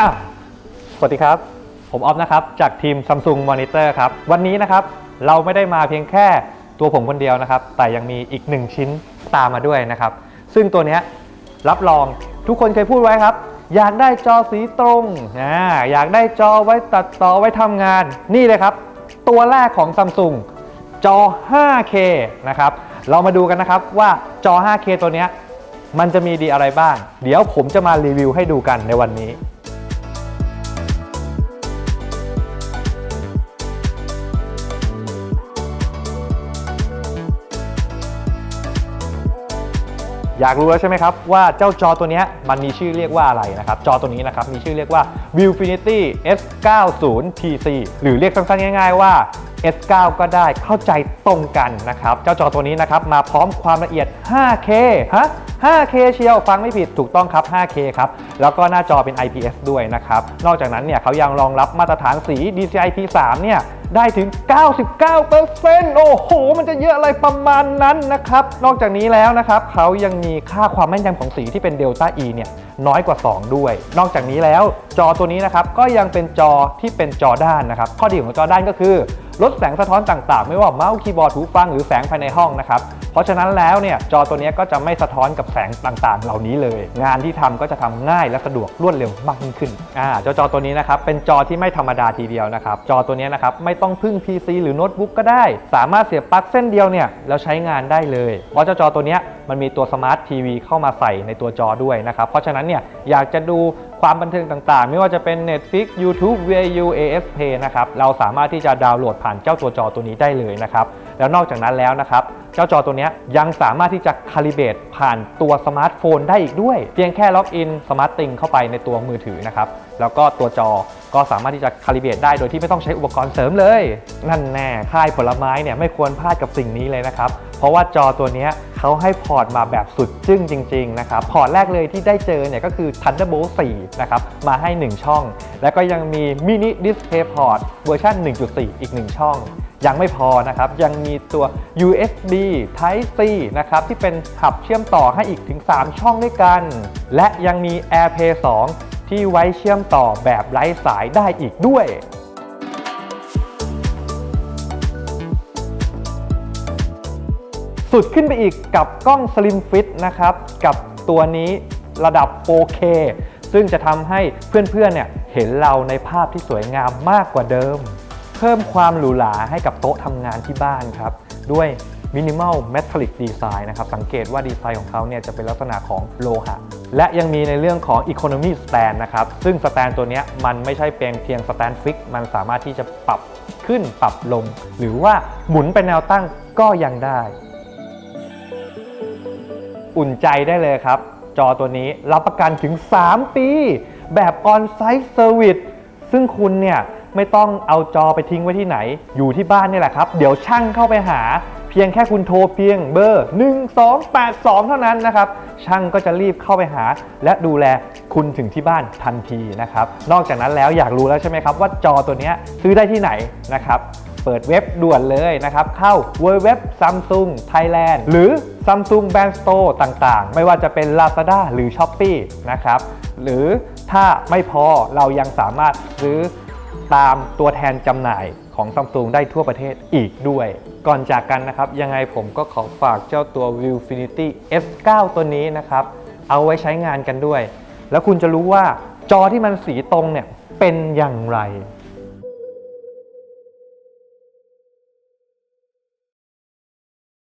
อะสวัสดีครับ ผมออฟนะครับ จากทีม Samsung Monitor ครับ วันนี้นะครับ เราไม่ได้มาเพียงแค่ตัวผมคนเดียวนะครับ แต่ยังมีอีกหนึ่งชิ้นตามมาด้วยนะครับ ซึ่งตัวเนี้ยรับรองทุกคนเคยพูดไว้ครับ อยากได้จอสีตรงอ่าอยากได้จอไว้ตัดต่อไว้ทำงาน นี่เลยครับ ตัวแรกของ Samsung จอ 5K นะครับ เรามาดูกันนะครับว่าจอ 5K ตัวเนี้ยมันจะมีดีอะไรบ้าง เดี๋ยวผมจะมารีวิวให้ดูกันในวันนี้ อยากรู้แล้วใช่ไหมครับว่าเจ้าจอตัวนี้มันมีชื่อเรียกว่าอะไรนะครับ จอตัวนี้นะครับมีชื่อเรียกว่า Viewfinity S90 TC หรือเรียกสั้นๆง่าย ๆ ว่า S9 ก็ได้เข้าใจตรงกันนะครับ เจ้าจอตัวนี้นะครับมาพร้อมความละเอียด 5K ฮะ 5K เชียวฟังไม่ผิดถูกต้องครับ 5K ครับ แล้วก็หน้าจอเป็น IPS ด้วยนะครับ นอกจากนั้นเนี่ยเขายังรองรับมาตรฐานสี DCI P3 เนี่ยได้ถึง 99%โอ้โห มันจะเยอะอะไรประมาณนั้นนะครับ นอกจากนี้แล้วนะครับเขายังมีค่าความแม่นยำของสีที่เป็น Delta E เนี่ยน้อยกว่า 2 ด้วย นอกจากนี้แล้วจอตัวนี้นะครับก็ยังเป็นจอที่เป็นจอด้านนะครับ ข้อดีของจอด้านก็คือ ลดแสงสะท้อนต่างๆ ไม่ว่าเมาส์คีย์บอร์ดหูฟังหรือแสงภายในห้องนะครับ เพราะฉะนั้นแล้วเนี่ยจอตัวนี้ก็จะไม่สะท้อนกับแสงต่างๆ เหล่านี้เลย งานที่ทำก็จะทำง่ายและสะดวกรวดเร็วมากยิ่งขึ้นอ่าจอจอตัวนี้นะครับเป็นจอที่ไม่ธรรมดาทีเดียวนะครับจอตัวนี้นะครับไม่ต้องพึ่ง PC หรือโน้ตบุ๊กก็ได้ สามารถเสียบปลั๊กเส้นเดียวเนี่ยแล้วใช้งานได้เลยเพราะจอจอตัวนี้ มันมีตัวสมาร์ททีวีเข้ามาใส่ในตัวจอด้วยนะครับเพราะฉะนั้นเนี่ยอยากจะดูความบันเทิงต่างๆ ไม่ว่าจะเป็น Netflix YouTube VIU ASP นะครับเราสามารถที่จะดาวน์โหลดผ่านเจ้าตัวจอตัวนี้ได้เลยนะครับแล้วนอกจากนั้นแล้วนะครับเจ้าจอตัวนี้ยยังสามารถที่จะคาลิเบตผ่านตัวสมาร์ทโฟนได้อีกด้วย เพียงแค่ล็อกอินสมาร์ตติงเข้าไปในตัวมือถือนะครับ แล้วก็ตัวจอก็สามารถที่จะคาลิเบตได้โดยที่ไม่ต้องใช้อุปกรณ์เสริมเลย นั่นแน่ค่ายผลไม้เนี่ยไม่ควรพลาดกับสิ่งนี้เลยนะครับ เพราะว่าจอตัวนี้เขาให้พอร์ตมาแบบสุดจึ้งจริง ๆ นะครับ พอร์ตแรกเลยที่ได้เจอเนี่ยก็คือ Thunderbolt 4 นะครับ มาให้ 1 ช่อง แล้วก็ยังมี Mini Display Port เวอร์ชัน1.4 อีก 1 ช่องยังไม่พอนะครับ ยังมีตัว USB Type C นะครับ ที่เป็นหับเชื่อมต่อให้อีกถึง 3 ช่องด้วยกัน และยังมี AirPlay 2 ที่ไว้เชื่อมต่อแบบไร้สายได้อีกด้วย สุดขึ้นไปอีกกับกล้อง Slim Fit นะครับ กับตัวนี้ระดับ 4K ซึ่งจะทำให้เพื่อนๆเนี่ยเห็นเราในภาพที่สวยงามมากกว่าเดิม เพิ่มความหรูหราให้กับโต๊ะทำงานที่บ้านครับ ด้วย Minimal Metallic Design นะครับ สังเกตว่าดีไซน์ของเขาเนี่ยจะเป็นลักษณะของโลหะ และยังมีในเรื่องของ Economy Stand นะครับ ซึ่งสแตนตัวนี้มันไม่ใช่เป็นเพียงสแตนฟิก มันสามารถที่จะปรับขึ้นปรับลง หรือว่าหมุนเป็นแนวตั้งก็ยังได้ อุ่นใจได้เลยครับ จอตัวนี้รับประกันถึง 3 ปี แบบออนไซต์เซอร์วิสซึ่งคุณเนี่ยไม่ต้องเอาจอไปทิ้งไว้ที่ไหน อยู่ที่บ้านนี่แหละครับ เดี๋ยวช่างเข้าไปหา พียงแค่คุณโทรเพียงเบอร์ 1282 เท่านั้นนะครับ ช่างก็จะรีบเข้าไปหา และดูแลคุณถึงที่บ้านทันทีนะครับ นอกจากนั้นแล้วอยากรู้แล้วใช่ไหมครับ ว่าจอตัวนี้ซื้อได้ที่ไหนนะครับ เปิดเว็บด่วนเลยนะครับ เข้า w w w Samsung Thailand หรือ Samsung Brand Store ต่างๆ ไม่ว่าจะเป็น Lazada หรือ Shopee นะครับ หรือถ้าไม่พอเรายังสามารถซื้อตามตัวแทนจำหน่าย ของ Samsung ได้ทั่วประเทศอีกด้วย ก่อนจากกันนะครับ ยังไงผมก็ขอฝากเจ้าตัว Viewfinity S9 ตัวนี้นะครับ เอาไว้ใช้งานกันด้วย แล้วคุณจะรู้ว่าจอที่มันสีตรงเนี่ยเป็นอย่างไร